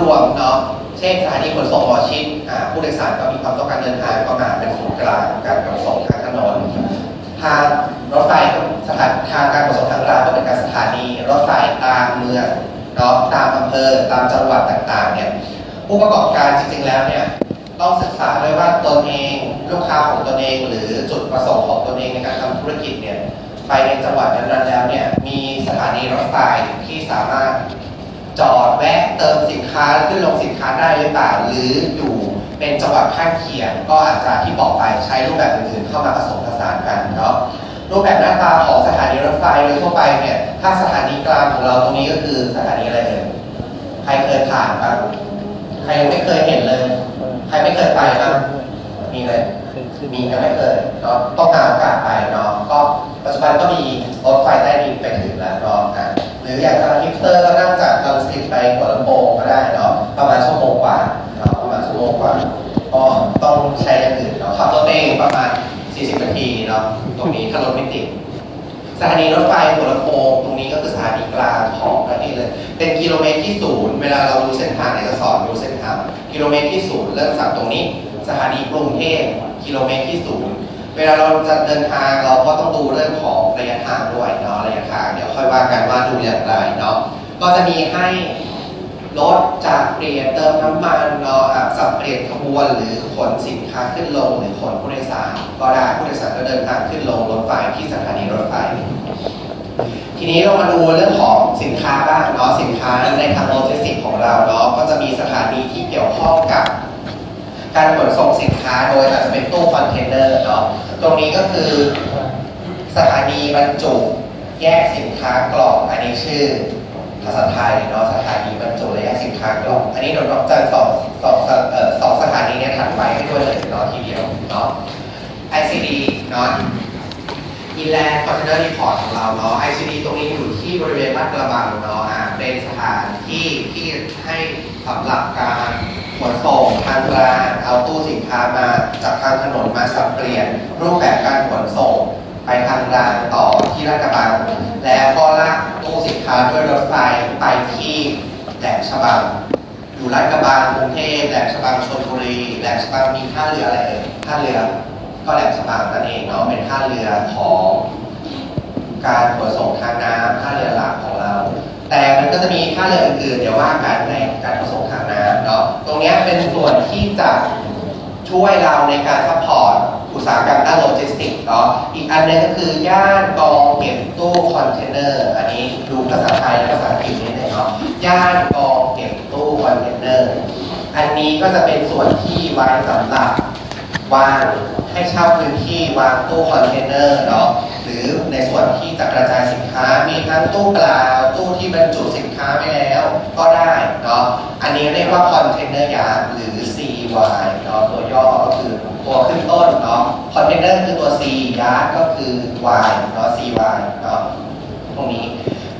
รวมเนาะเช่นสถานีขนส่งหมอชิดผู้โดยสารก็มีความต้องการเดินทางก็มาเป็นศูนย์กลางการขนส่งทางถนนทางรถไฟสถานทางการขนส่งทางรางก็เป็นการสถานี รถไฟตามเมืองเนาะตามอำเภอตามจังหวัดต่างๆเนี่ยผู้ประกอบการจริงๆแล้วเนี่ยต้องศึกษาด้วยว่าตนเองลูกค้าของตนเอง หรือจุดประสงค์ของตนเองในการทำธุรกิจเนี่ยไปในจังหวัดนั้นๆแล้วเนี่ยมีสถานีรถไฟที่สามารถ จอดแวะเติมสินค้าขึ้นลงสินค้าได้หรือเปล่าหรืออยู่เป็นจังหวัดข้างเคียง ก็อาจจะที่บอกไปใช้รูปแบบอื่นๆเข้ามาผสมผสานกันเนาะรูปแบบหน้าตาของสถานีรถไฟโดยทั่วไปเนี่ยถ้าสถานีกลางของเราตรงนี้ก็คือสถานีอะไรเอ่ยใครเคยผ่านบ้างใครยังไม่เคยเห็นเลย ใครไม่เคยไปบ้างมีไหมมีก็ไม่เคยเนาะต้องหาโอกาสไปเนาะก็ปัจจุบันก็มีรถไฟใต้ดินไปถึงแล้วเนาะอะ หรืออย่างทางฮิปสเตอร์ก็นั่งจากลังสิตไปหัวลำโพงก็ได้เนาะประมาณชั่วโมงกว่าเนาะประมาณชั่วโมงกว่าก็ต้องใช้อย่างอื่นเนาะขับรถเองประมาณ 40 นาทีเนาะตรงนี้ถ้ารถไม่ติดสถานีรถไฟหัวลำโพงตรงนี้ก็คือสถานีกลางของประเทศเลย เป็นกิโลเมตรที่ศูนย์เวลาเราดูเส้นทางเนี่ยจะสอนดูเส้นทางกิโลเมตรที่ศูนย์เริ่มจากตรงนี้ สถานีกรุงเทพกิโลเมตรที่ศูนย์ เวลาเราจะเดินทางเราก็ต้องดูเรื่องของระยะทางด้วยเนาะระยะทางเดี๋ยวค่อยว่ากันว่าดูอย่างไรเนาะก็จะมีให้รถจากเปลี่ยนเติมน้ำมันเนาะสับเปลี่ยนขบวนหรือขนสินค้าขึ้นลงหรือขนผู้โดยสารก็ได้ผู้โดยสารก็เดินทางขึ้นลงรถไฟที่สถานีรถไฟ ทีนี้เรามาดูเรื่องของสินค้าบ้างเนาะสินค้าในทางโลจิสติกของเราเนาะก็จะมีสถานีที่เกี่ยวข้องกับการขนส่งสินค้าโดยอาจจะเป็นตู้คอนเทนเนอร์เนาะ ตรงนี้ก็คือสถานีบรรจุแยกสินค้ากล่อง อันนี้ชื่อภาษาไทยเนาะสถานีบรรจุและแยกสินค้ากล่อง อันนี้เดี๋ยวเราจะสองสองเอ่อสองสถานีเนี่ยถัดไปให้ด้วยเลยเนาะทีเดียวเนาะ ICD เนาะอินแลนด์คอนเทนเนอร์รีพอร์ตของเราเนาะ ICD ตรงนี้อยู่ที่บริเวณลาดกระบังเนาะอ่าเป็นสถานที่ที่ให้สำหรับการ ขนส่งทางรางเอาตู้สินค้ามาจากทางถนนมาสับเปลี่ยน รูปแบบการขนส่งไปทางรางต่อที่ลาดกระบัง แล้วก็ลากตู้สินค้าด้วยรถไฟไปที่แหลมฉบังอยู่ลาดกระบังกรุงเทพแหลมฉบังชลบุรีแหลมฉบังมีท่าเรืออะไรเอ่ยท่าเรือก็แหลมฉบังนั่นเองเนาะเป็นท่าเรือของการขนส่งทางน้ำท่าเรือหลักของเรา แต่มันก็จะมีท่าเรืออื่นๆเดี๋ยวว่ากันในการขนส่งทางน้ำเนาะตรงนี้เป็นส่วนที่จะช่วยเราในการซัพพอร์ตอุตสาหกรรมด้านโลจิสติกส์เนาะอีกอันนึงก็คือย่านกองเก็บตู้คอนเทนเนอร์อันนี้ดูภาษาไทยและภาษาอังกฤษนิดนึงเนาะย่านกองเก็บตู้คอนเทนเนอร์อันนี้ก็จะเป็นส่วนที่ไว้สำหรับวาง ให้เช่าพื้นที่วางตู้คอนเทนเนอร์เนาะหรือในส่วนที่จะกระจายสินค้ามีทั้งตู้เปล่าตู้ที่บรรจุสินค้าไปแล้ว ก็ได้เนาะอันนี้เรียกว่าคอนเทนเนอร์ยาร์ดหรือ CY เนาะตัวย่อก็คือตัวขึ้นต้นเนาะคอนเทนเนอร์คือตัว C ยาร์ดก็คือ Y เนาะ CY เนาะตรงนี้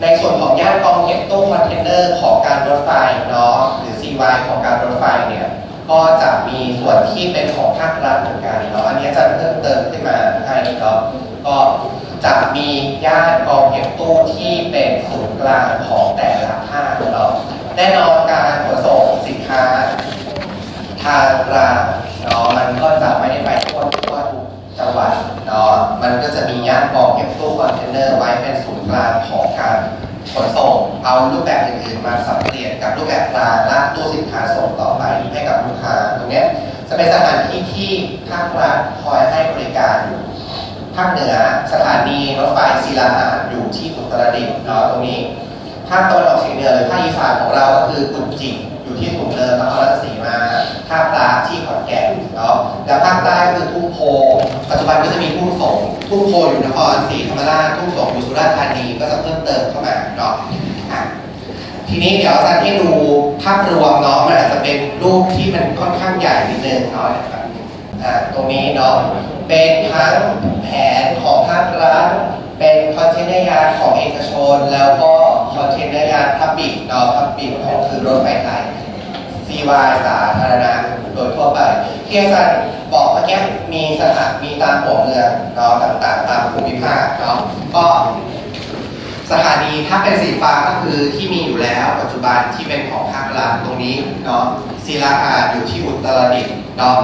ในส่วนของย่านกองเก็บตู้คอนเทนเนอร์ของการรถไฟเนาะหรือ CY ของการรถไฟเนี่ย ก็จะมีส่วนที่เป็นของภาครัฐเหมือนกันเนาะอันนี้จะเพิ่มเติมขึ้นมาให้เนาะก็จะมีย่านกองเก็บตู้ที่เป็นศูนย์กลางของแต่ละภาคเนาะแน่นอนการขนส่งสินค้าทางรางเนาะมันก็จะไม่ได้ไปทั่วทั่วทุกจังหวัดเนาะมันก็จะมีย่านกองเก็บตู้คอนเทนเนอร์ไว้เป็นศูนย์กลางของการ ขนส่งเอารูปแบบอื่นๆมาสับเปลี่ยนกับรูปแบบลางและตู้สินค้าส่งต่อไปให้กับลูกค้าตรงนี้จะเป็นสถานที่ที่ภาครัฐคอยให้บริการอยู่ภาคเหนือสถานีรถไฟศิลาอาดอยู่ที่อุตรดิตถ์เนาะตรงนี้ภาคตะวันออกเฉียงเหนือหรือภาคอีสานของเราก็คือกุนจิง อยู่ที่สูงเนินนครราชสีมาภาคกลางที่ขอนแก่นเนาะแล้วภาคใต้ก็คือทุ่งโพปัจจุบันก็จะมีทุ่งสงทุ่งโพอยู่นครศรีธรรมราชทุ่งสงอยู่สุราษฎร์ธานีก็จะเพิ่มเติมเข้ามาเนาะทีนี้เดี๋ยวอาจารย์ให้ดูภาพรวมเนาะมันอาจจะเป็นรูปที่มันค่อนข้างใหญ่นิดนึงเนาะนะครับอ่าตรงนี้เนาะเป็นทั้งแผนของภาครัฐเป็นคอนเทนเนอร์ยาร์ของเอกชนแล้วก็ คอนเทนเนอร์ยานทับบิกเนาะทับบิกก็คือรถไฟไทย CY สาธารณะโดยทั่วไปที่อาจารย์บอกเมื่อกี้มีสถานมีตามหัวเมืองเนาะต่างๆ ตามภูมิภาคเนาะก็สถานีถ้าเป็นสีฟ้าก็คือที่มีอยู่แล้ว ปัจจุบันที่เป็นของภาครัฐตรงนี้เนาะศิลาอาอยู่ที่อุตรดิตถ์เนาะ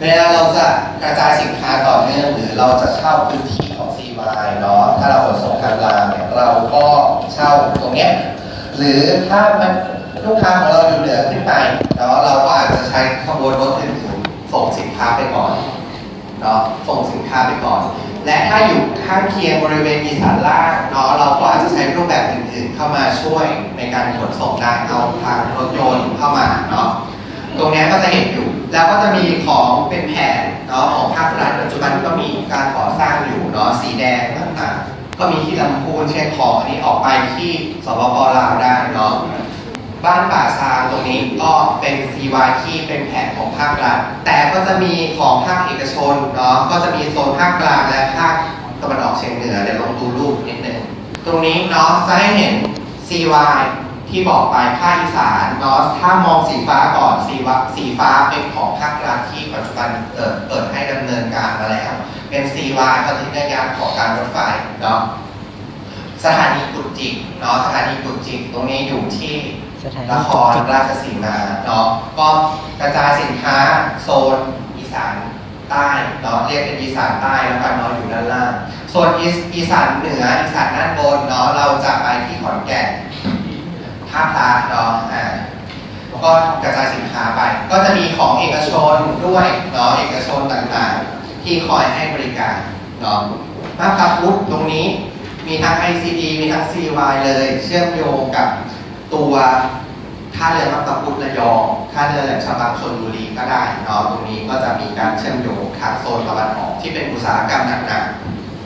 เวลาเราจะกระจายสินค้าต่อเนื่องหรือเราจะเช่าพื้นที่ ของ CY เนาะถ้าเราขนส่งทางรางเนี่ยเราก็เช่าตรงเนี้ยหรือถ้ามันลูกค้าของเราอยู่เหนือขึ้นไปเนาะเราก็อาจจะใช้ขบวนรถอื่นๆส่งสินค้าไปก่อนเนาะส่งสินค้าไปก่อน และถ้าอยู่ข้างเคียงบริเวณอีสานล่างเนาะเราก็อาจจะใช้รูปแบบอื่นๆ เข้ามาช่วยในการขนส่งได้เอาทางรถยนต์เข้ามาเนาะตรงนี้ก็จะเห็นอยู่ แล้วก็จะมีของเป็นแผนเนาะของภาครัฐปัจจุบันก็มีการก่อสร้างอยู่เนาะสีแดงต่างๆก็มีที่ลำพูนเช่นของอันนี้ออกไปที่สปปลาวได้เนาะบ้านป่าซางตรงนี้ก็เป็น CY ที่เป็นแผนของภาครัฐ แต่ก็จะมีของภาคเอกชนเนาะก็จะมีโซนภาคกลางและภาคตะวันออกเฉียงเหนือเดี๋ยวลองดูรูปนิดนึงตรงนี้เนาะจะให้เห็น CY ที่บอกไปภาคอีสานเนาะถ้ามองสีฟ้าก่อน สีฟ้าสีฟ้าเป็นของภาครัฐที่ปัจจุบันเปิดเปิดให้ดำเนินการมาแล้ว เป็น CY ก็ที่ได้ยานของการรถไฟเนาะสถานีกุดจิกเนาะสถานีกุดจิกตรงนี้อยู่ที่สถานีนครราชสีมาเนาะก็กระจายสินค้าโซนอีสานใต้เนาะเรียกเป็นอีสานใต้แล้วกันเนาะอยู่ด้านล่างโซนอีสอีสานเหนืออีสานด้านบนเนาะเราจะไปที่ขอนแก่นท่าพระเนาะอ่าแล้ว ก็กระจายสินค้าไป ก็จะมีของเอกชนด้วยเนาะเอกชนต่างๆ ที่คอยให้บริการเนาะมาพตาพุทธตรงนี้มีทั้ง ICD มีทั้ง CY เลย เชื่อมโยงกับตัวท่าเรือมับตะพุทธระยองท่าเรือแหลมฉบังชนบุรีก็ได้เนาะตรงนี้ก็จะมีการเชื่อมโยงทางโซนตะวันออกที่เป็นอุตสาหกรรมหนัก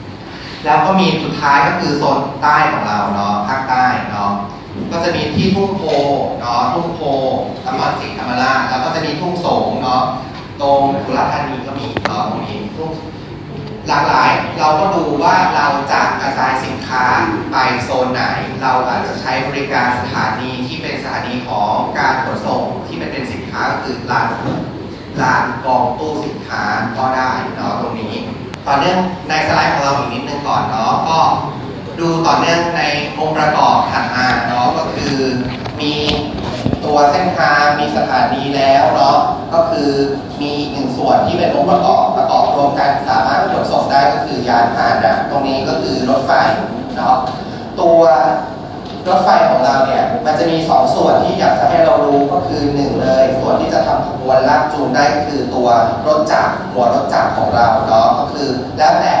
ๆแล้วก็มีสุดท้ายก็คือโซนใต้ของเราเนาะภาคใต้เนาะ ก็จะมีที่ทุ่งโพเนาะทุ่งโพนครศรีธรรมราชแล้วก็จะมีทุ่งสงเนาะตรงสุราษฎร์ธานีก็มีเนาะตรงนี้ทุ่งหลากหลายเราก็ดูว่าเราจะกระจายสินค้าไปโซนไหน เราอาจจะใช้บริการสถานีที่เป็นสถานีของการขนส่งที่มันเป็นสินค้าก็คือร้านร้านกองตู้สินค้าก็ได้เนาะตรงนี้ต่อเนื่องในสไลด์ของเราอีกนิดนึงก่อนเนาะก็ ดูต่อเนื่องในองค์ประกอบถัดมาเนาะก็คือ มีตัวเส้นทางมีสถานีแล้วเนาะก็คือมีอีกหนึ่งส่วนที่เป็นองค์ประกอบประกอบรวมกันสามารถขนส่งได้ก็คือยานพาหนะตรงนี้ก็คือรถไฟเนาะตัวรถไฟของเราเนี่ยมันจะมีสองส่วนที่อยากจะให้เรารู้ก็คือหนึ่งเลยส่วนที่จะทำขบวนลากจูงได้ก็คือตัวรถจักรหัวรถจักรของเราเนาะก็คือแล้วแต่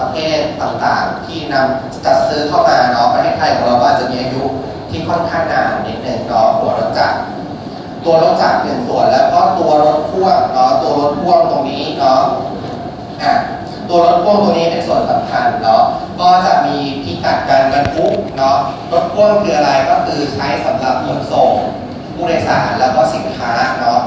ประเภทต่างๆ ที่นำจัดซื้อเข้ามาเนาะประเทศไทยของเราก็อาจจะมีอายุที่ค่อนข้างนานนิดหนึ่งเนาะหัวรถจักรตัวรถจักรหนึ่งส่วนแล้วก็ตัวรถพ่วงเนาะตัวรถพ่วงตรงนี้เนาะอะตัวรถพ่วงตัวนี้เป็นส่วนสำคัญเนาะก็จะมีพิกัดการบรรทุกเนาะรถพ่วงคืออะไรก็คือใช้สำหรับขนส่งผู้โดยสารแล้วก็สินค้าเนาะ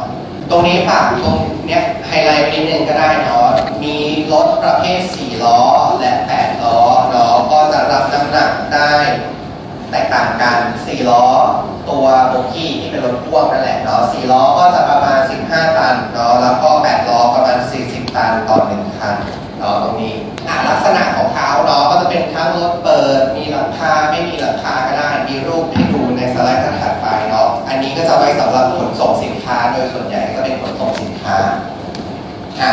ตรงนี้ฝากตรงเนี้ยไฮไลท์ไว้นิดนึงก็ได้เนาะ มีรถประเภท 4 ล้อและ 8 ล้อเนาะก็จะรับน้ำหนักได้แตกต่างกัน 4 ล้อ ตัวโบกี้ที่เป็นรถพ่วงนั่นแหละเนาะ 4 ล้อก็จะประมาณ 15 ตันเนาะ แล้วก็ 8 ล้อประมาณ 40 ตันต่อ1คันเนาะตรงนี้ลักษณะของเขาเนาะก็จะเป็นทั้งรถเปิด มีหลังคาไม่มีหลังคาก็ได้ มีรูปให้ดูในสไลด์ ไว้สำหรับขนส่งสินค้า โดยส่วนใหญ่ก็เป็นขนส่งสินค้าอะ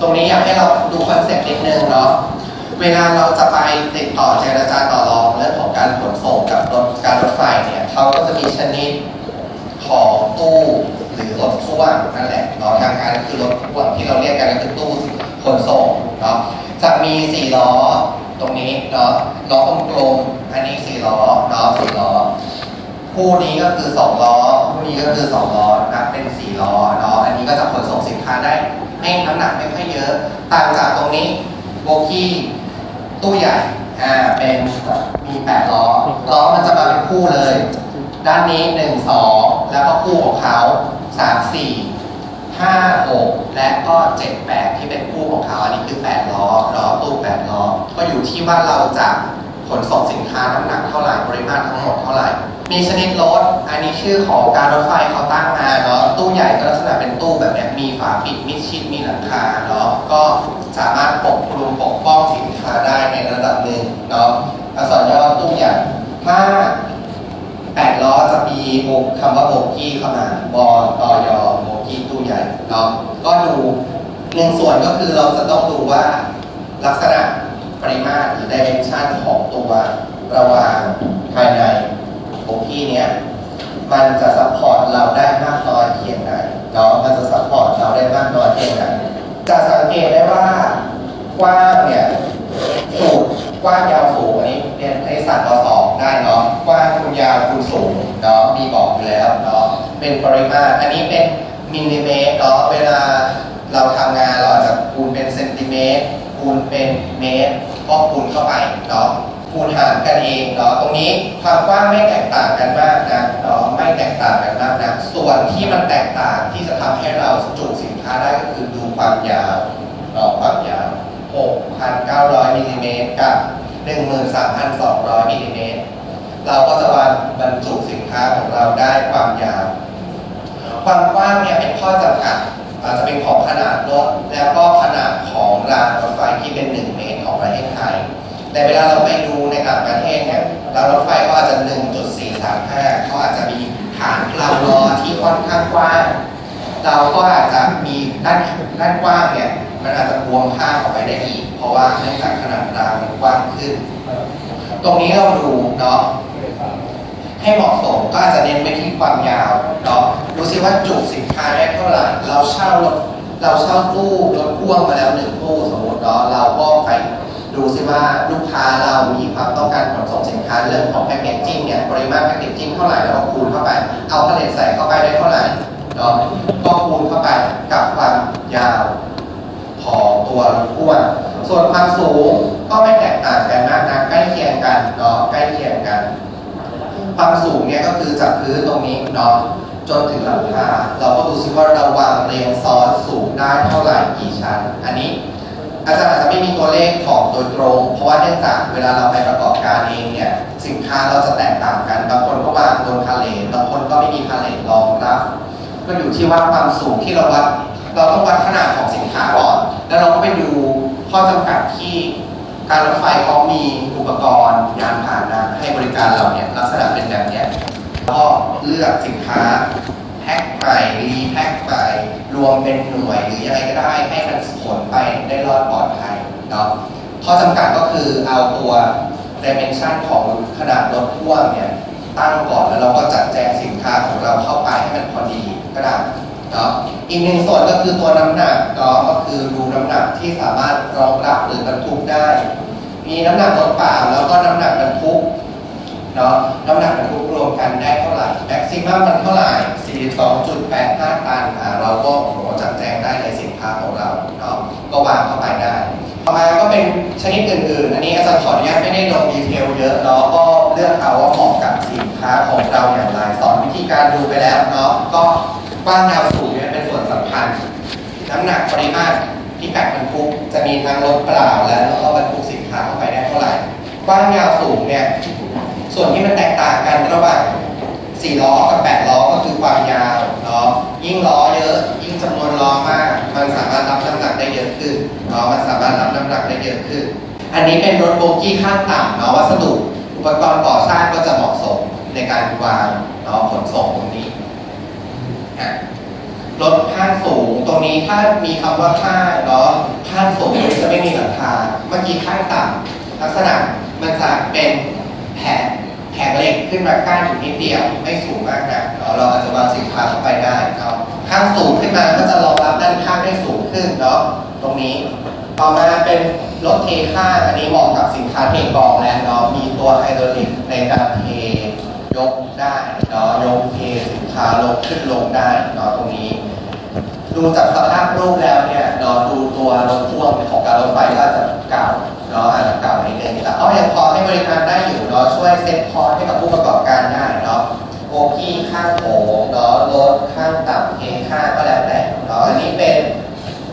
ตรงนี้อยากให้เราดูคอนเซ็ปต์นิดนึงเนาะเวลาเราจะไปติดต่อเจรจาต่อรองเรื่องของการขนส่งกับรถการรถไฟเนี่ยเขาก็จะมีชนิดของตู้หรือรถพ่วงนั่นแหละเนาะทางการคือรถพ่วงที่เราเรียกกันก็คือตู้ขนส่งเนาะจะมีสี่ล้อตรงนี้เนาะล้อกลมๆอันนี้สี่ล้อเนาะสี่ล้อ คู่นี้ก็คือ 2 ล้อ คู่นี้ก็คือ 2 ล้อนะครับเป็น 4 ล้อเนาะอันนี้ก็จะขนส่งสินค้าได้ไม่น้ำหนักไม่ค่อยเยอะ ต่างจากตรงนี้โบกี้ตู้ใหญ่อ่าเป็นมี 8 ล้อ ล้อมันจะมาเป็นคู่เลย ด้านนี้ 1 2 แล้วก็คู่ของเขา 3 4 5 6 และก็ 7 8 ที่เป็นคู่ของเขาอันนี้คือ 8 ล้อล้อตู้8ล้อ ก็อยู่ที่ว่าเราจะขนส่งสินค้าน้ำหนักเท่าไหร่ปริมาตรทั้งหมดเท่าไหร่ มีชนิดรถ อันนี้ชื่อของการรถไฟเขาตั้งมาเนาะตู้ใหญ่ก็ลักษณะเป็นตู้แบบเนี้ยมีฝาปิดมิดชิดมีหลังคาเนาะก็สามารถปกคลุมปกป้องสินค้าได้ในระดับหนึ่งเนาะอักษรย่อตู้ใหญ่ถ้าแปดล้อจะมีโบกคำว่าโบกี้เข้ามาบอตอยอโบกี้ตู้ใหญ่เนาะก็ดูหนึ่งส่วนก็คือเราจะต้องดูว่าลักษณะปริมาตรหรือ dimension ของตัวระหว่างภายใน โบกี้เนี้ยมันจะซัพพอร์ตเราได้มากน้อยเพียงไหนเนาะมันจะซัพพอร์ตเราได้มากน้อยเพียงไหนจะสังเกตได้ว่ากว้างเนี่ยสูงกว้างยาวสูงอันนี้เรียนในสัตว์ปสองได้เนาะกว้างคูณยาวคูณสูงเนาะมีบอกอยู่แล้วเนาะเป็นปริมาตรอันนี้เป็นมิลลิเมตรเนาะเวลาเราทำงานเราอาจจะคูณเป็นเซนติเมตรคูณเป็นเมตรก็คูณเข้าไปเนาะ คูณหารกันเองเนาะตรงนี้ความกว้างไม่แตกต่างกันมากนะเนาะไม่แตกต่างกันมากนะส่วนที่มันแตกต่างที่จะทำให้เราจุสินค้าได้ก็คือดูความยาวเนาะความยาว 6,900มิลลิเมตรกับ 13,200มิลลิเมตรเราก็จะวางบรรจุสินค้าของเราได้ความยาว ความกว้างเนี่ยเป็นข้อจำกัดอาจจะเป็นของขนาดรถแล้วก็ขนาดของรางรถไฟที่เป็น 1 เมตรของประเทศไทย แต่เวลาเราไปดูในต่างประเทศเนี่ยเรารถไฟก็อาจจะ 1.435เขาอาจจะมีฐานกลาวล้อที่ค่อนข้างกว้าง เราก็อาจจะมีด้านด้านกว้างเนี่ยมันอาจจะบวมข้างออกไปได้อีก เพราะว่าเนื่องจากขนาดรางมันกว้างขึ้น ตรงนี้เราดูเนาะให้เหมาะสมก็อาจจะเน้นไปที่ความยาวเนาะดูซิว่าจุสินค้าได้เท่าไหร่เราเช่ารถเราเช่าตู้รถพ่วงมาแล้วหนึ่งตู้สมมติเนาะเราก็ไป ดูซิว่าลูกค้าเรามีความต้องการขนส่งสินค้าเรื่องของแพคเกจจิ้งเนี่ยปริมาตรแพคเกจจิ้งเท่าไหร่แล้วก็คูณเข้าไป เอาผลิตใส่เข้าไปได้เท่าไหร่เนาะก็คูณเข้าไปกับความยาวของตัวรถพ่วงส่วนความสูงก็ไม่แตกต่างกันมากนะใกล้เคียงกันเนาะใกล้เคียงกัน ความสูงเนี่ยก็คือจากพื้นตรงนี้เนาะจนถึงหลังคาเราก็ดูซิว่าเราวางเรียงซ้อนสูงได้เท่าไหร่กี่ชั้น อันนี้ อาจารย์อาจจะไม่มีตัวเลขของโดยตรง เพราะว่าเนื่องจากเวลาเราไปประกอบการเองเนี่ยสินค้าเราจะแตกต่างกัน บางคนก็วางบนพาเลทบางคนก็ไม่มีพาเลทรองรับ ก็อยู่ที่ว่าความสูงที่เราวัด เราต้องวัดขนาดของสินค้าก่อน แล้วเราก็ไปดูข้อจำกัดที่การรถไฟเขามีอุปกรณ์ยานพาหนะให้บริการเราเนี่ยลักษณะเป็นแบบเนี้ยก็เลือกสินค้าแพ็คใหม่รีแพ็ค วมเป็นหน่วยหรือยังไงก็ได้ให้มันขนไปได้รอดปลอดภัยเนาะข้อจำกัดก็คือเอาตัว dimension ของขนาดรถพ่วงเนี่ยตั้งก่อนแล้วเราก็จัดแจงสินค้าของเราเข้าไปให้มันพอดีก็ได้เนาะอีกหนึ่งส่วนก็คือตัวน้ำหนักเนาะก็คือดูน้ำหนักที่สามารถรองรับหรือบรรทุกได้ มีน้ำหนักรถเปล่าแล้วก็น้ำหนักบรรทุก เนาะน้ำหนักบรรทุกรวมกันได้เท่าไหร่แม็กซิมัมมันเท่าไหร่ 42.85 ตันอ่าเราก็โหจัดแจงได้ในสินค้าของเราเนาะก็วางเข้าไปได้ต่อมาก็เป็นชนิดอื่นๆ อันนี้อาจารย์ขออนุญาตไม่ได้ลงดีเทลเยอะเนาะก็เลือกเอาว่าเหมาะกับสินค้าของเราอย่างไรสอนวิธีการดูไปแล้วเนาะก็กว้างยาวสูงเนี่ยเป็นส่วนสำคัญ น้ำหนักปริมาตรที่แปกบรรทุกจะมีทั้งรถเปล่าและแล้วก็บรรทุกสินค้าเข้าไปได้เท่าไหร่กว้างยาวสูงเนี่ย ส่วนที่มันแตกต่างกันระหว่าง4ล้อกับ 8 ล้อก็คือความยาวเนาะยิ่งล้อเยอะ ยิ่งจำนวนล้อมาก มันสามารถรับน้ำหนักได้เยอะขึ้นเนาะมันสามารถรับน้ำหนักได้เยอะขึ้น อันนี้เป็นรถโบกี้ข้างต่ำเนาะวัสดุอุปกรณ์ก่อสร้างก็จะเหมาะสมในการวางเนาะขนส่งตรงนี้อะรถข้างสูงตรงนี้ถ้ามีคำว่าข้างเนาะข้างสูงจะไม่มีหลังคาเมื่อกี้ข้างต่ำลักษณะมันจะเป็น แผงแผงเหล็กขึ้นมากั้นอยู่นิดเดียวไม่สูงมากนะเนาะเราอาจจะวางสินค้าเข้าไปได้เนาะข้างสูงขึ้นมาก็จะรองรับด้านข้างได้สูงขึ้นเนาะตรงนี้ต่อมาเป็นรถเทข้างอันนี้เหมาะกับสินค้าเทกองแล้วเนาะมีตัวไฮดรอลิกในการเทยกได้เนาะยกเทสินค้าลงขึ้นลงได้เนาะตรงนี้ ดูจากสภาพรูปแล้วเนี่ยเนาะดูตัวรถพ่วงของการรถไฟก็อาจจะเก่าเนาะอาจจะเก่านิดนึงแต่ก็ยังพอให้บริการได้อยู่เนาะช่วยเซ็ตพอร์ตให้กับผู้ประกอบการได้เนาะโอพีข้างโถงเนาะรถข้างต่ำเทข้างก็แล้วแต่เนาะอันนี้เป็น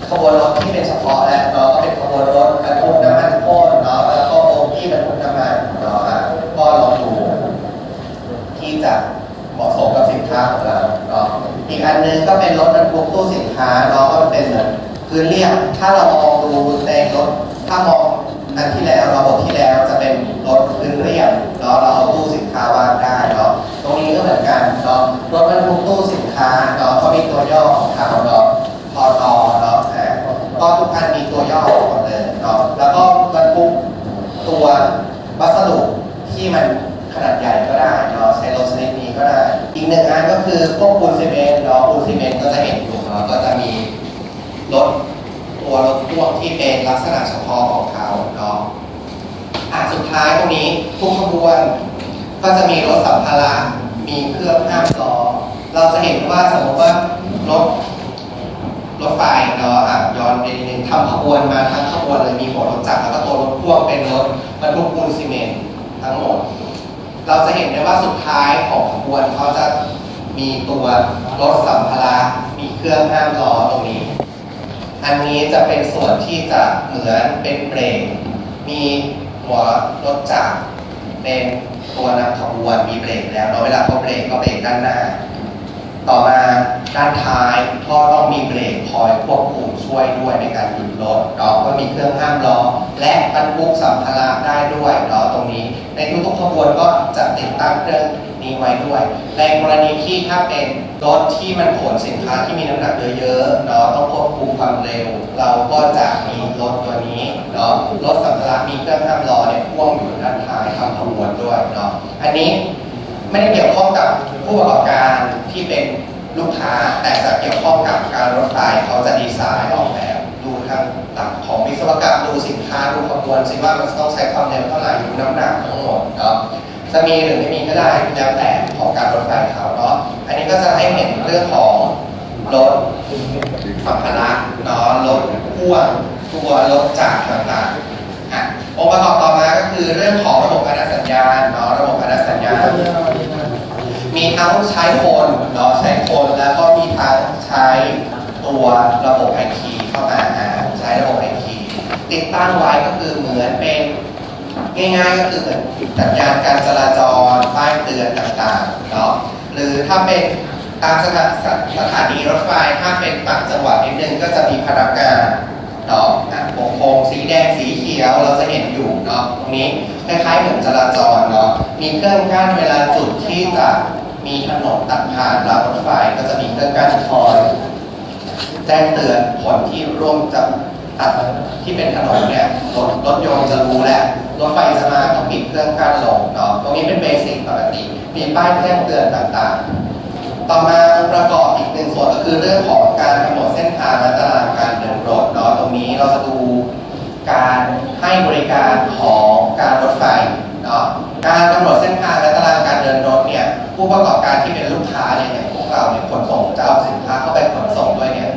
ขบวนรถที่เป็นเฉพาะแล้วเนาะก็เป็นขบวนรถบรรทุกน้ำมันพ่นเนาะแล้วก็โอพีบรรทุกน้ำมันเนาะก็ลองดูที่จะเหมาะสมกับสินค้าของเราเนาะ อีกอันหนึงก็เป็นรถบรรทุกตู้สินค้าเนาะก็เป็นเหมือนพื้นเรียบ ถ้าเรามองดูในรถ ถ้ามองอันที่แล้วระบบที่แล้วจะเป็นรถพื้นเรียบเนาะเราเอาตู้สินค้าวางได้เนาะตรงนี้ก็เหมือนกันเนาะรถบรรทุกตู้สินค้าเนาะเขามีตัวย่อของเขาเนาะพอตอเนาะอ่ก็ทุกคันมีตัวย่อหมดเลยเนาะแล้วก็บรรทุกตัววัสดุที่มัน ขนาดใหญ่ก็ได้เนาะใช้รถชนิดนี้ก็ได้ อีกหนึ่งอันก็คือพวกปูนซีเมนต์เนาะปูนซีเมนต์ก็จะเห็นอยู่เนาะก็จะมีรถตัวรถพ่วงที่เป็นลักษณะเฉพาะของเขาเนาะอะสุดท้ายตรงนี้ทุกขบวน ก็จะมีรถสัมภาระมีเครื่องห้ามล้อเราจะเห็นว่าสมมติว่ารถรถไฟเนาะอะย้อนไปนิดนึงทำขบวนมาทั้งขบวนเลยมีหัวรถจักรแล้วก็ตัวรถพ่วงเป็นรถบรรทุกปูนซีเมนต์ทั้งหมด เราจะเห็นได้ว่าสุดท้ายของขบวนเขาจะมีตัวรถสัมภาระมีเครื่องห้ามล้อตรงนี้ อันนี้จะเป็นส่วนที่จะเหมือนเป็นเบรกมีหัวรถจักรเป็นตัวนำขบวนมีเบรกแล้วเนาะเวลาเขาเบรกก็เบรกด้านหน้า ต่อมาด้านท้ายก็ต้องมีเบรกคอยควบคุมช่วยด้วยในการหยุดรถเนาะก็มีเครื่องห้ามล้อและบรรทุกสัมภาระได้ด้วยเนาะตรงนี้ ในทุกๆขบวนก็จะติดตั้งเครื่องนี้ไว้ด้วย ในกรณีที่ถ้าเป็นรถที่มันขนสินค้าที่มีน้ำหนักเยอะๆเนาะต้องควบคุมความเร็ว เราก็จะมีรถตัวนี้เนาะรถสัมภาระมีเครื่องห้ามล้อเนี่ยพ่วงอยู่ด้านท้ายทำขบวนด้วยเนาะอันนี้ ไม่ได้เกี่ยวข้องกับผู้ประกอบการที่เป็นลูกค้า แต่จะเกี่ยวข้องกับการรถไฟเขาจะดีไซน์ออกแบบดูทางหลักของวิศวกรรมดูสินค้าดูขบวนสิว่ามันต้องใช้ความเร็วเท่าไหร่ดูน้ำหนักทั้งหมดเนาะจะมีหรือไม่มีก็ได้แล้วแต่ของการรถไฟเขาเนาะอันนี้ก็จะให้เห็นเรื่องของรถสัมภาระเนาะรถพ่วงตัวรถจักรต่างๆอะองค์ประกอบต่อมาก็คือเรื่องของระบบการสัญญาณเนาะระบบการสัญญาณ มีทั้งใช้คนเนาะใช้คนแล้วก็มีทั้งใช้ตัวระบบไอทีเข้ามาใช้ระบบไอทีติดตั้งไว้ก็คือเหมือนเป็นง่ายๆก็คือเหมือนสัญญาณการจราจรป้ายเตือนต่างๆเนาะหรือถ้าเป็นตามสถานสถานีรถไฟถ้าเป็นต่างจังหวัดนิดนึงก็จะมีพนักงานเนาะโป่งโพงสีแดงสีเขียวเราจะเห็นอยู่เนาะตรงนี้คล้ายๆเหมือนจราจรเนาะมีเครื่องกั้นเวลาจุดที่จะ มีถนนตัดผ่านรางรถไฟก็จะมีเครื่องกั้นคอยแจ้งเตือนคนที่ร่วมจะตัดที่เป็นถนนเนี่ยรถรถยนต์จะรู้แล้วรถไฟจะมาต้องปิดเครื่องกั้นลงเนาะตรงนี้เป็นเบสิกปกติมีป้ายแจ้งเตือนต่างๆ ต่อมาประกอบอีกหนึ่งส่วนก็คือเรื่องของการกำหนดเส้นทางและตารางการเดินรถเนาะตรงนี้เราจะดูการให้บริการของการรถไฟเนาะการกำหนดเส้นทางและตารางการเดินรถเนี่ย ผู้ประกอบการที่เป็นลูกค้าเนี่ยอย่างพวกเราเนี่ยขนส่งจะเอาสินค้าเข้าไปขนส่งด้วยเนี่ย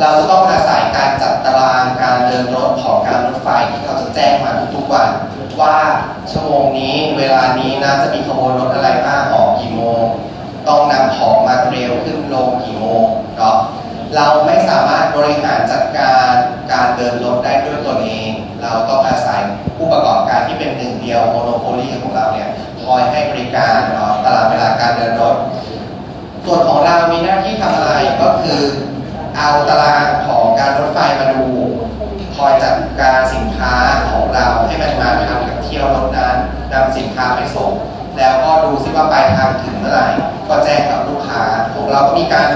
เราจะต้องอาศัยการจัดตารางการเดินรถของการรถไฟที่เขาจะแจ้งมาทุกๆวัน ว่าชั่วโมงนี้เวลานี้นะจะมีขบวนรถอะไรบ้างออกกี่โมง ต้องนำของมาเร็วขึ้นลงกี่โมงเนาะเราไม่สามารถบริหารจัดการการเดินรถได้ด้วยตัวเอง เราต้องอาศัยผู้ประกอบการที่เป็นหนึ่งเดียวโมโนโพลีของเราเนี่ย คอยให้บริการตลาดเวลาการเดินรถ ส่วนของเรามีหน้าที่ทำอะไรก็คือ เอาตารางของการรถไฟมาดู คอยจัดการสินค้าของเราให้มันมาทำกับเที่ยวรถนั้นนำสินค้าไปส่ง แล้วก็ดูซิว่าปลายทางถึงเมื่อไหร่ก็แจ้งกับลูกค้าของเราก็มีการ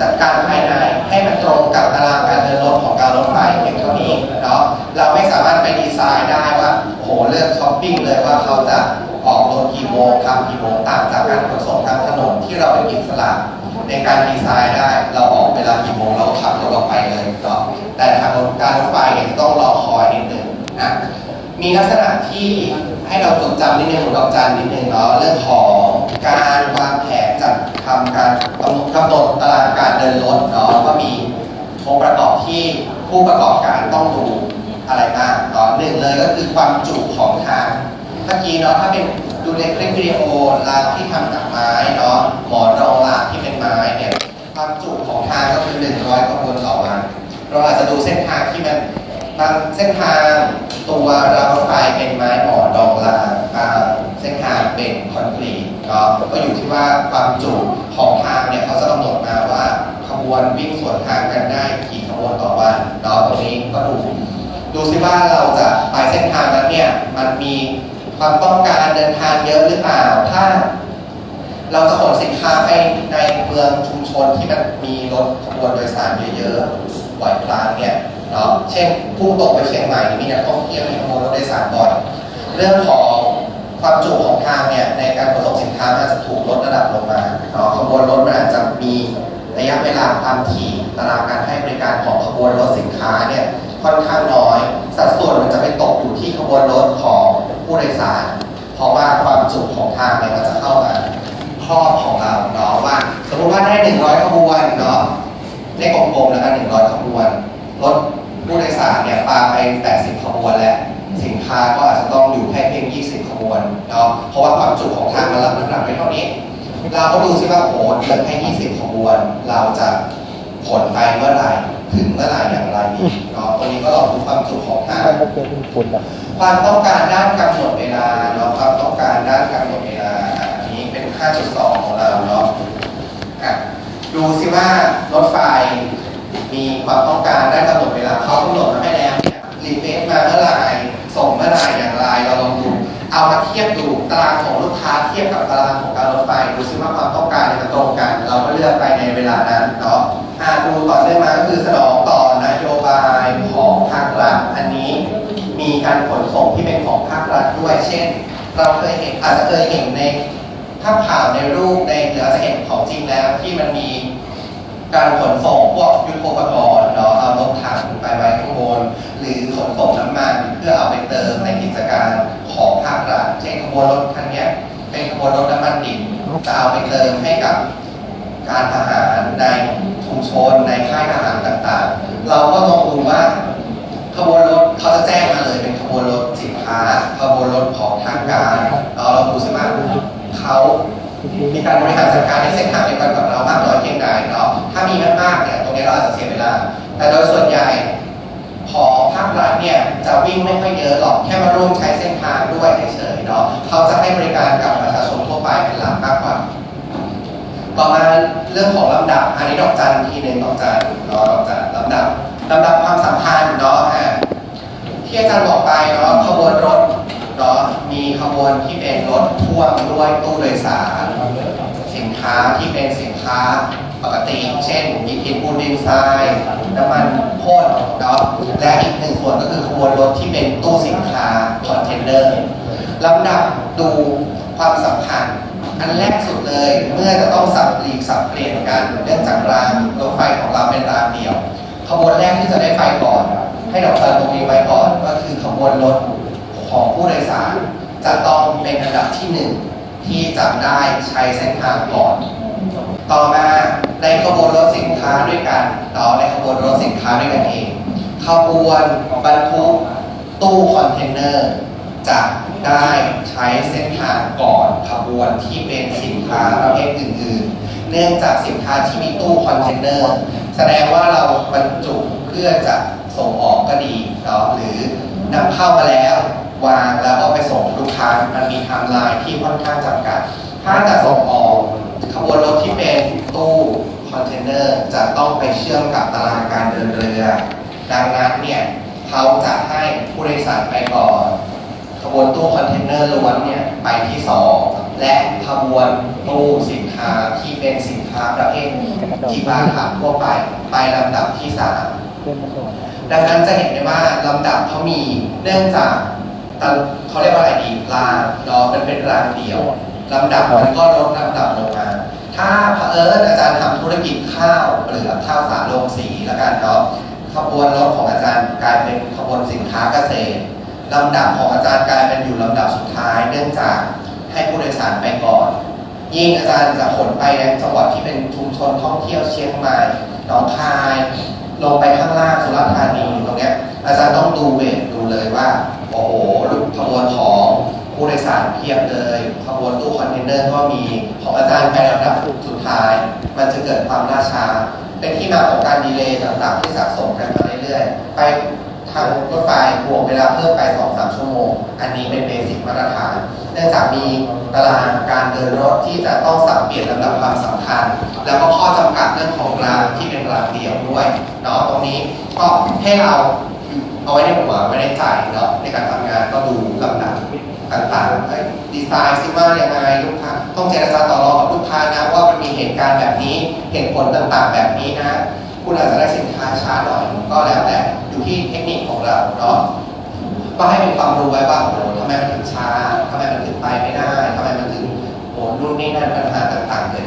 จัดการภายในให้มันตรงกับตารางการเดินรถของการรถไฟเพียงเท่านี้เนาะเราไม่สามารถไปดีไซน์ได้ว่าโอ้โหเลือกช้อปปิ้งเลยว่าเขาจะ ออกรถกี่โมงทำกี่โมงต่างจากการขนส่งทางถนนที่เราเป็นอิสระในการดีไซน์ได้ เราออกเวลากี่โมงเราขับรถออกไปเลยเนาะแต่ทางการรถไฟเนี่ยต้องรอคอยนิดนึงนะมีลักษณะที่ให้เราจดจำนิดนึงดอกจันนิดนึงเนาะเรื่องของการวางแผนจัดทำการกำหนดกำหนดตารางการเดินรถเนาะก็มีองค์ประกอบที่ผู้ประกอบการต้องดูอะไรบ้างเนาะหนึ่งเลยก็คือความจุของทาง เมื่อกี้เนาะถ้าเป็นดูในคลิปวิดีโอราที่ทำจากไม้เนาะหมอนรองรางที่เป็นไม้เนี่ยความจุของทางก็คือ 100กว่าคนต่อวันเราอาจจะดูเส้นทางที่มันบางเส้นทางตัวรางรถไฟเป็นไม้หมอนรองรางเส้นทางเป็นคอนกรีตเนาะก็อยู่ที่ว่าความจุของทางเนี่ยเขาจะกำหนดมาว่าขบวนวิ่งสวนทางกันได้กี่ขบวนต่อวันเนาะตรงนี้ก็ดูดูซิว่าเราจะไปเส้นทางนั้นเนี่ยมันมี ความต้องการเดินทางเยอะหรือเปล่า ถ้า เราจะขนสินค้าไปในเมืองชุมชนที่มันมีรถขบวนโดยสารเยอะๆบ่อยครั้งเนี่ยเนาะเช่นพุ่งตรงไปเชียงใหม่มีนักท่องเที่ยวมีขบวนรถโดยสารบ่อยเรื่องของความจุของทางเนี่ยในการขนส่งสินค้ามันอาจจะถูกลดระดับลงมาเนาะขบวนรถมันอาจจะมีระยะเวลาความถี่ตารางการให้บริการของขบวนรถสินค้าเนี่ยค่อนข้างน้อย สัดส่วนมันจะไปตกอยู่ที่ขบวนรถของ ผู้โดยสาร เพราะว่าความจุของทางเนี่ยมันจะเข้ามาครอบของเราเนาะว่า สมมติว่าได้ 100 ขบวนเนาะเลขกลมๆแล้วกัน100 ขบวนรถผู้โดยสารเนี่ยปาไป 80 ขบวนแล้วสินค้าก็อาจจะต้องอยู่แค่เพียง 20 ขบวนเนาะเพราะว่าความจุของทางมันรับน้ำหนักไว้เท่านี้ เราก็ดูซิว่าโอ้เหลือแค่ 20 ขบวน เราจะขนไปเมื่อไหร่ถึงเมื่อไหร่อย่างไรดีเนาะตรงนี้ก็ลองดูความจุของทางมันเป็นฝุ่นหรอก ความต้องการด้านกำหนดเวลาเนาะความต้องการด้านกำหนดเวลาอันนี้เป็น5.2ของเราเนาะอะดูสิว่ารถไฟมีความต้องการด้านกำหนดเวลาเขากำหนดมาให้แล้วเนี่ยรีเฟซมาเมื่อไหร่ส่งเมื่อไหร่อย่างไรเราลองดูเอามาเทียบดูตารางของลูกค้าเทียบกับตารางของการรถไฟดูซิว่าความต้องการเนี่ยมันตรงกัน เราก็เลือกไปในเวลานั้นเนาะอะดูต่อเนื่องมาก็คือสนองต่อนโยบายของภาครัฐอันนี้ มีการขนส่งที่เป็นของภาครัฐด้วย เช่น เราเคยเห็นอาจจะเคยเห็นในภาพข่าวในรูปในหรืออาจจะเห็นของจริงแล้วที่มันมีการขนส่งพวกยุทโธปกรณ์เนาะเอารถถังไปไว้ข้างบนหรือขนส่งน้ำมันเพื่อเอาไปเติมในกิจการของภาครัฐเช่นขบวนรถคันนี้เป็นขบวนรถน้ำมันดิบจะเอาไปเติมให้กับการทหารในชุมชนในค่ายทหารต่างๆ เราก็ลองดูว่าขบวนรถเขาจะแจ้งมา ขบวนรถของทางการเราเราดูสิว่าเขามีการบริหารจัดการในเส้นทางเดียวกันกับเรามากน้อยเพียงใดเนาะถ้ามีมากๆเนี่ยตรงนี้เราอาจจะเสียเวลา แต่โดยส่วนใหญ่ของภาครัฐเนี่ยจะวิ่งไม่ค่อยเยอะหรอกแค่มาร่วมใช้เส้นทางด้วยเฉยๆเนาะเขาจะให้บริการกับประชาชนทั่วไปเป็นหลักมากกว่าต่อมาเรื่องของลำดับอันนี้ดอกจันทีหนึ่งดอกจันเนาะดอกจันลำดับลำดับความสำคัญเนาะ ที่อาจารย์บอกไปเนาะขบวนรถเนาะมีขบวนที่เป็นรถพ่วงด้วยตู้โดยสาร สินค้าที่เป็นสินค้าปกติ เช่นมีทินปูนดินทรายน้ำมันพ่นเนาะและอีกหนึ่งส่วนก็คือขบวนรถที่เป็นตู้สินค้าคอนเทนเนอร์ลำดับดูความสำคัญอันแรกสุดเลยเมื่อจะต้องสับหลีกสับเปลี่ยนกันเนื่องจากรางรถไฟของเราเป็นรางเดียว ขบวนแรกที่จะได้ไปก่อน ให้ดอกจันตรงนี้ไว้ก่อนก็คือขบวนรถของผู้โดยสาร จะต้องเป็นอันดับที่หนึ่งที่จะได้ใช้เส้นทางก่อน ต่อมาในขบวนรถสินค้าด้วยกันต่อในขบวนรถสินค้าด้วยกันเองขบวนบรรทุกตู้คอนเทนเนอร์จะได้ใช้เส้นทางก่อนขบวนที่เป็นสินค้าประเภทอื่นๆ เนื่องจากสินค้าที่มีตู้คอนเทนเนอร์แสดงว่าเราบรรจุเพื่อจะ ส่งออกก็ดีเนาะหรือนำเข้ามาแล้ว วางแล้วก็ไปส่งลูกค้ามันมีไทม์ไลน์ที่ค่อนข้างจำกัด ถ้าจะส่งออกขบวนรถที่เป็นตู้คอนเทนเนอร์จะต้องไปเชื่อมกับตารางการเดินเรือ ดังนั้นเนี่ยเขาจะให้ผู้โดยสารไปก่อนขบวนตู้คอนเทนเนอร์ล้วนเนี่ยไปที่สองและขบวนตู้สินค้าที่เป็นสินค้าประเภทที่บ้านถามทั่วไปไปลำดับที่สาม ดนดังนั้นจะเห็นได้ว่าลำดับเขามีเนื่องจากตอนเขาเรียกว่าอะไรดีรางเนาะมันเป็นรางเดียวลำดับมันก็ลดลำดับลงมา ถ้าเผอิญอาจารย์ทำธุรกิจข้าวเปลือกข้าวสารโรงสีแล้วกันเนาะขบวนรถของอาจารย์กลายเป็นขบวนสินค้าเกษตรลำดับของอาจารย์กลายเป็นอยู่ลำดับสุดท้าย เนื่องจากให้ผู้โดยสารไปก่อน ยิ่งอาจารย์จะขนไปในจังหวัดที่เป็นชุมชนท่องเที่ยวเชียงใหม่หนองคาย ลงไปข้างล่างสุราษฎร์ธานีตรงเนี้ยอาจารย์ต้องดูเวทดูเลยว่า โอ้โหลูกขบวนของผู้โดยสารเพียบเลยขบวนตู้คอนเทนเนอร์ก็มีของอาจารย์ไปลำดับสุดท้าย มันจะเกิดความล่าช้า เป็นที่มาของการดีเลย์ต่างๆที่สะสมกันมาเรื่อยๆ ไป ทางรถไฟบวกเวลาเพิ่มไป 2-3 ชั่วโมง อันนี้เป็นเบสิกมาตรฐาน เนื่องจากมีตารางการเดินรถที่จะต้องสับเปลี่ยนลำดับความสำคัญ แล้วก็ข้อจำกัดเรื่องของรางที่เป็นรางเดียวด้วยเนาะตรงนี้ก็ให้เราเอาไว้ในหัวไว้ในใจเนาะในการทำงานก็ดูลำดับต่างๆเอ้ดีไซน์ซิว่ายังไงลูกค้าต้องเจรจาต่อรองกับลูกค้านะว่ามันมีเหตุการณ์แบบนี้เหตุผลต่างๆ แบบนี้นะ คุณอาจจะได้สินค้าช้าหน่อยก็แล้วแต่อยู่ที่เทคนิคของเราเนาะก็ให้มีความรู้ไว้ว่าโอ้ทำไมมันถึงช้าทำไมมันถึงไปไม่ได้ทำไมมันถึงโอ้โหนู่นนี่นั่นปัญหาต่างๆเกิด